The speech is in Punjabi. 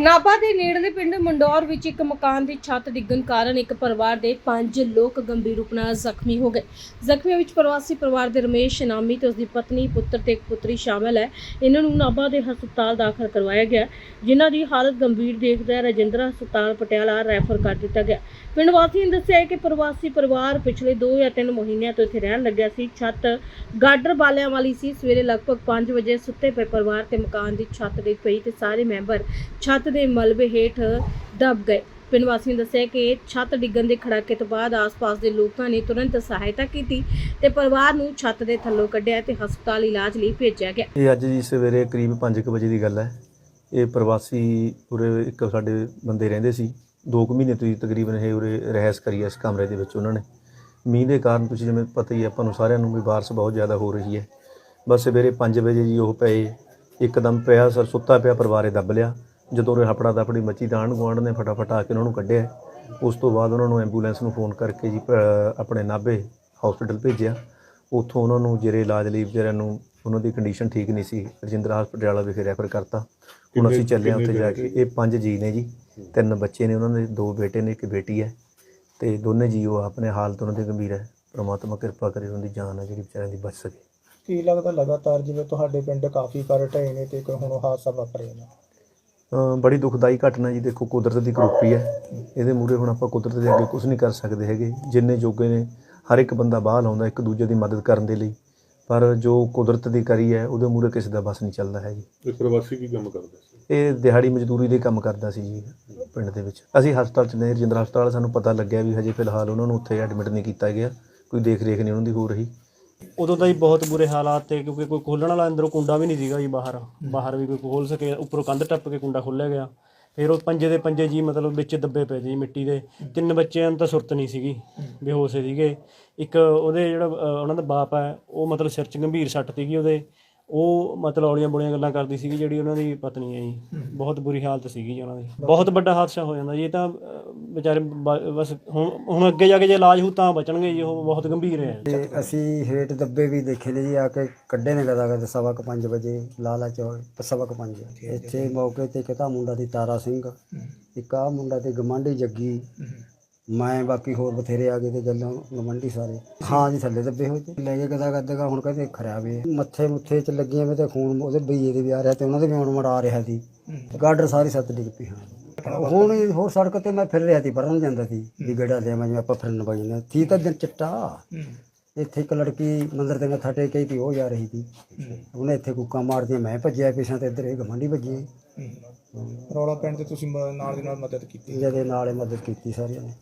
ਨਾਭਾ ਦੇ ਨੇੜਲੇ ਪਿੰਡ ਮੰਡੌਰ ਵਿੱਚ ਇੱਕ ਮਕਾਨ ਦੀ ਛੱਤ ਡਿੱਗਣ ਕਾਰਨ ਇੱਕ ਪਰਿਵਾਰ ਦੇ ਪੰਜ ਲੋਕ ਗੰਭੀਰ ਰੂਪ ਨਾਲ ਜ਼ਖਮੀ ਹੋ ਗਏ। ਜ਼ਖਮੀਆਂ ਵਿੱਚ ਪ੍ਰਵਾਸੀ ਪਰਿਵਾਰ ਦੇ ਰਮੇਸ਼ ਨਾਮੀ ਤੇ ਉਸਦੀ ਪਤਨੀ, ਪੁੱਤਰ ਤੇ ਇੱਕ ਪੁੱਤਰੀ ਸ਼ਾਮਲ ਹੈ। ਇਹਨਾਂ ਨੂੰ ਨਾਭਾ ਦੇ ਹਸਪਤਾਲ ਦਾਖਲ ਕਰਵਾਇਆ ਗਿਆ, ਜਿਨ੍ਹਾਂ ਦੀ ਹਾਲਤ ਗੰਭੀਰ ਦੇਖਦਿਆਂ ਰਜਿੰਦਰਾ ਹਸਪਤਾਲ ਪਟਿਆਲਾ ਰੈਫਰ ਕਰ ਦਿੱਤਾ ਗਿਆ। ਪਿੰਡ ਵਾਸੀਆਂ ਨੇ ਦੱਸਿਆ ਕਿ ਪ੍ਰਵਾਸੀ ਪਰਿਵਾਰ ਪਿਛਲੇ 2 ਜਾਂ 3 ਮਹੀਨਿਆਂ ਤੋਂ ਇੱਥੇ ਰਹਿਣ ਲੱਗਿਆ ਸੀ। ਛੱਤ ਗਾਡਰ ਬਾਲਿਆਂ ਵਾਲੀ ਸੀ। ਸਵੇਰੇ ਲਗਭਗ 5 ਵਜੇ ਸੁੱਤੇ ਪਏ ਪਰਿਵਾਰ ਤੇ ਮਕਾਨ ਦੀ ਛੱਤ ਡਿੱਗ ਪਈ ਤੇ ਸਾਰੇ ਮੈਂਬਰ ਛੱਤ ਦੇ ਮਲਬੇ ਹੇਠ ਦਬ ਗਏ। ਪਿੰਡ ਵਾਸੀਆਂ ਨੇ ਦੱਸਿਆ ਕਿ ਛੱਤ ਡਿੱਗਣ ਦੇ ਖੜਾਕੇ ਤੋਂ ਬਾਅਦ ਆਸ-ਪਾਸ ਦੇ ਲੋਕਾਂ ਨੇ ਤੁਰੰਤ ਸਹਾਇਤਾ ਕੀਤੀ ਤੇ ਪਰਿਵਾਰ ਨੂੰ ਛੱਤ ਦੇ ਥੱਲੋਂ ਕੱਢਿਆ ਤੇ ਹਸਪਤਾਲ ਇਲਾਜ ਲਈ ਭੇਜਿਆ ਗਿਆ। ਇਹ ਅੱਜ ਜੀ ਸਵੇਰੇ ਕਰੀਬ 5:00 ਵਜੇ ਦੀ ਗੱਲ ਹੈ। ਇਹ ਪ੍ਰਵਾਸੀ ਉਰੇ ਇੱਕ ਸਾਡੇ ਬੰਦੇ ਰਹਿੰਦੇ ਸੀ। 2 ਕੁ ਮਹੀਨੇ ਤੋਂ ਤਕਰੀਬਨ ਇਹ ਉਰੇ ਰਹਿਸ ਕਰੀ ਇਸ ਕਮਰੇ ਦੇ ਵਿੱਚ ਉਹਨਾਂ ਨੇ। ਮੀਂਹ ਦੇ ਕਾਰਨ ਤੁਸੀਂ ਜਿਵੇਂ ਪਤਾ ਹੀ ਹੈ, ਆਪਾਂ ਨੂੰ ਸਾਰਿਆਂ ਨੂੰ ਵੀ ਬਾਰਿਸ਼ ਬਹੁਤ ਜ਼ਿਆਦਾ ਹੋ ਰਹੀ ਹੈ। ਬਸ ਸਵੇਰੇ 5 ਵਜੇ ਜੀ ਉਹ ਪਏ। ਇੱਕਦਮ ਪਿਆ ਸਰ, ਸੁੱਤਾ ਪਿਆ, ਪਰਿਵਾਰੇ ਦੱਬ ਲਿਆ। ਜਦੋਂ ਉਹ ਹਪੜਾ ਦਪੜੀ ਮੱਚੀ ਤਾਂ ਆਂਢ ਗੁਆਂਢ ਨੇ ਫਟਾਫਟ ਆ ਕੇ ਉਹਨਾਂ ਨੂੰ ਕੱਢਿਆ। ਉਸ ਤੋਂ ਬਾਅਦ ਉਹਨਾਂ ਨੂੰ ਐਂਬੂਲੈਂਸ ਨੂੰ ਫੋਨ ਕਰਕੇ ਜੀ ਆਪਣੇ ਨਾਭੇ ਹਸਪੀਟਲ ਭੇਜਿਆ। ਉੱਥੋਂ ਉਹਨਾਂ ਨੂੰ ਜਿਹੜੇ ਇਲਾਜ ਲਈ ਵਿਚਾਰਿਆਂ ਨੂੰ ਉਹਨਾਂ ਦੀ ਕੰਡੀਸ਼ਨ ਠੀਕ ਨਹੀਂ ਸੀ ਰਜਿੰਦਰਾ ਹਸਪਤਾਲ ਵਿਖੇ ਰੈਫਰ ਕਰਤਾ। ਹੁਣ ਅਸੀਂ ਚੱਲੇ ਉੱਥੇ ਜਾ ਕੇ। ਇਹ ਪੰਜ ਜੀ ਨੇ ਜੀ ਤਿੰਨ ਬੱਚੇ ਨੇ ਉਹਨਾਂ ਦੇ ਦੋ ਬੇਟੇ ਨੇ ਇੱਕ ਬੇਟੀ ਹੈ। ਤੇ ਦੋਨੇ ਜੀ ਉਹ ਆਪਣੇ ਹਾਲਤ ਉਹਨਾਂ ਦੀ ਗੰਭੀਰ ਹੈ। ਪ੍ਰਮਾਤਮਾ ਕਿਰਪਾ ਕਰੇ ਉਹਨਾਂ ਦੀ ਜਾਨ ਹੈ ਜਿਹੜੀ ਵਿਚਾਰਿਆਂ ਦੀ ਬਚ ਸਕੇ। ਕੀ ਲੱਗਦਾ ਲਗਾਤਾਰ ਜਿਵੇਂ ਤੁਹਾਡੇ ਪਿੰਡ ਕਾਫੀ ਘਰ ਢਏ ਨੇ ਤੇ ਕੋਈ ਹੁਣ ਹਾਦਸਾ ਵਾਪਰ ਰਿਹਾ ਨੇ? ਬੜੀ ਦੁਖਦਾਈ ਘਟਨਾ ਜੀ ਦੇਖੋ ਕੁਦਰਤ ਦੀ ਕਰੋਪੀ ਹੈ। ਇਹਦੇ ਮੂਰੇ ਹੁਣ ਆਪਾਂ ਕੁਦਰਤ ਦੇ ਅੱਗੇ ਕੁਝ ਨਹੀਂ ਕਰ ਸਕਦੇ ਹੈਗੇ। ਜਿੰਨੇ ਜੋਗੇ ਨੇ ਹਰ ਇੱਕ ਬੰਦਾ ਬਾਹਰ ਲਾਉਂਦਾ ਇੱਕ ਦੂਜੇ ਦੀ ਮਦਦ ਕਰਨ ਦੇ ਲਈ। ਪਰ ਜੋ ਕੁਦਰਤ ਦੀ ਕਰੀ ਹੈ ਉਹਦੇ ਮੂਰੇ ਕਿਸੇ ਦਾ ਬਸ ਨਹੀਂ ਚੱਲਦਾ ਹੈ ਜੀ। ਇਹ ਪ੍ਰਵਾਸੀ ਕੀ ਕੰਮ ਕਰਦੇ ਸੀ? ਇਹ ਦਿਹਾੜੀ ਮਜ਼ਦੂਰੀ ਦੇ ਕੰਮ ਕਰਦਾ ਸੀ ਜੀ ਪਿੰਡ ਦੇ ਵਿੱਚ। ਅਸੀਂ ਹਸਪਤਾਲ ਚ ਨੇ ਰਜਿੰਦਰਾ ਹਸਪਤਾਲ ਸਾਨੂੰ ਪਤਾ ਲੱਗਿਆ ਵੀ ਹਜੇ ਫਿਲਹਾਲ ਉਹਨਾਂ ਨੂੰ ਉੱਥੇ ਐਡਮਿਟ ਨਹੀਂ ਕੀਤਾ ਗਿਆ। ਕੋਈ ਦੇਖ ਰੇਖ ਨਹੀਂ ਉਹਨਾਂ ਦੀ ਹੋ ਰਹੀ। ਉਦੋਂ ਤਾਂ ਜੀ ਬਹੁਤ ਬੁਰੇ ਹਾਲਾਤ ਤੇ ਕਿਉਂਕਿ ਕੋਈ ਖੋਲਣ ਵਾਲਾ ਅੰਦਰੋਂ ਕੁੰਡਾ ਵੀ ਨਹੀਂ ਸੀਗਾ ਜੀ ਬਾਹਰ। ਬਾਹਰ ਵੀ ਕੋਈ ਖੋਲ ਸਕੇ, ਉੱਪਰੋਂ ਕੰਧ ਟੱਪ ਕੇ ਕੁੰਡਾ ਖੋਲ੍ਹਿਆ ਗਿਆ। ਫਿਰ ਉਹ ਪੰਜੇ ਦੇ ਪੰਜੇ ਜੀ ਮਤਲਬ ਵਿੱਚ ਦੱਬੇ ਪਏ ਜੀ ਮਿੱਟੀ ਦੇ। ਤਿੰਨ ਬੱਚਿਆਂ ਨੂੰ ਤਾਂ ਸੁਰਤ ਨਹੀਂ ਸੀਗੀ, ਬੇਹੋਸ਼ ਸੀਗੇ। ਇੱਕ ਉਹਦੇ ਜਿਹੜਾ ਉਹਨਾਂ ਦਾ ਬਾਪ ਹੈ, ਉਹ ਮਤਲਬ ਸਿਰ 'ਚ ਗੰਭੀਰ ਸੱਟ ਸੀਗੀ ਉਹਦੇ। ਉਹ ਮਤਲਬ ਔਲੀਆਂ ਬੋਲੀਆਂ ਗੱਲਾਂ ਕਰਦੀ ਸੀਗੀ ਜਿਹੜੀ ਉਹਨਾਂ ਦੀ ਪਤਨੀ ਹੈ ਜੀ। ਬਹੁਤ ਬੁਰੀ ਹਾਲਤ ਸੀਗੀ ਜੀ ਉਹਨਾਂ ਦੀ। ਬਹੁਤ ਵੱਡਾ ਹਾਦਸਾ ਹੋ ਜਾਂਦਾ ਜੀ। ਇਹ ਤਾਂ ਅ, ਵਿਚਾਰੇ ਬ- ਬਸ ਹੁਣ ਹੁਣ ਅੱਗੇ ਜਾ ਕੇ ਜੇ ਇਲਾਜ ਹੋ ਤਾਂ ਬਚਣਗੇ ਜੀ। ਉਹ ਬਹੁਤ ਗੰਭੀਰ ਹੈ। ਤੇ ਅਸੀਂ ਹੇਠ ਦੱਬੇ ਵੀ ਦੇਖੇ ਨੇ ਜੀ ਆ ਕੇ ਕੱਢੇ ਨੇ ਕਦਾ ਕਦੇ ਸਵਾ ਕੁ ਪੰਜ ਵਜੇ ਲਾਲਾ ਚੌਕ ਸਵਾ ਕੁ ਪੰਜ ਇੱਥੇ ਮੌਕੇ ਤੇ ਕਿਤਾ ਮੁੰਡਾ ਦੀ ਤਾਰਾ ਸਿੰਘ। ਇੱਕ ਆ ਮੁੰਡਾ ਤੇ ਗਮੰਡੀ ਜੱਗੀ। ਮੈਂ ਬਾਕੀ ਹੋਰ ਬਥੇਰੇ ਆ ਗਏ ਤੇ ਗੱਲਾਂ ਗਮੰਡੀ ਸਾਰੇ। ਹਾਂ ਜੀ ਥੱਲੇ ਦੱਬੇ ਹੋਏ ਤੇ। ਲੈ ਕੇ ਕਦਾ ਕਦਾ ਹੁਣ ਕਹਿੰਦੇ ਖਰਿਆ ਵੇ ਮੱਥੇ ਮੁੱਥੇ ਚ ਲੱਗੀਆਂ ਵੇ ਤੇ ਖੂਨ ਉਹਦੇ ਬਈਏ ਦੇ ਵੀ ਆ ਰਿਹਾ ਤੇ ਉਹਨਾਂ ਦੇ ਵੀ ਹੁਣ ਮੜਾ ਰਿਹਾ ਸੀ। ਗਾਡਰ ਸਾਰੀ ਸੱਤ ਡਿੱਗ ਪਈ ਹਾਂ। ਹੁਣ ਹੋਰ ਸੜਕ ਤੇ ਮੈਂ ਫਿਰ ਰਿਹਾ ਸੀ ਪਰਨ ਜਾਂਦਾ ਸੀ ਵੀ ਗੜਾ ਲਿਆ ਮੈਂ ਆਪਾਂ ਫਿਰਨ ਜਾਂਦੇ ਥੀ ਤਾਂ ਦਿਨ ਚਿੱਟਾ। ਇੱਥੇ ਇੱਕ ਲੜਕੀ ਮੰਦਰ ਤੇ ਮੱਥਾ ਟੇਕ ਕੇ ਤੀ ਉਹ ਜਾ ਰਹੀ ਸੀ। ਉਹਨੇ ਇੱਥੇ ਕੁੱਕਾ ਮਾਰਦੀਆਂ ਮੈਂ ਭੱਜਿਆ ਪਿਛਾਂ ਤੇ ਇੱਧਰ ਇਹ ਗਮੰਡੀ ਭੱਜੀ। ਰੌਲਾ ਪੈਣ ਤੇ ਤੁਸੀਂ ਮ- ਨਾਲ ਦੀ ਨਾਲ ਮਦਦ ਕੀਤੀ। ਜਿਹਦੇ ਨਾਲ ਮਦਦ ਕੀਤੀ ਸਾਰਿਆਂ ਨੇ।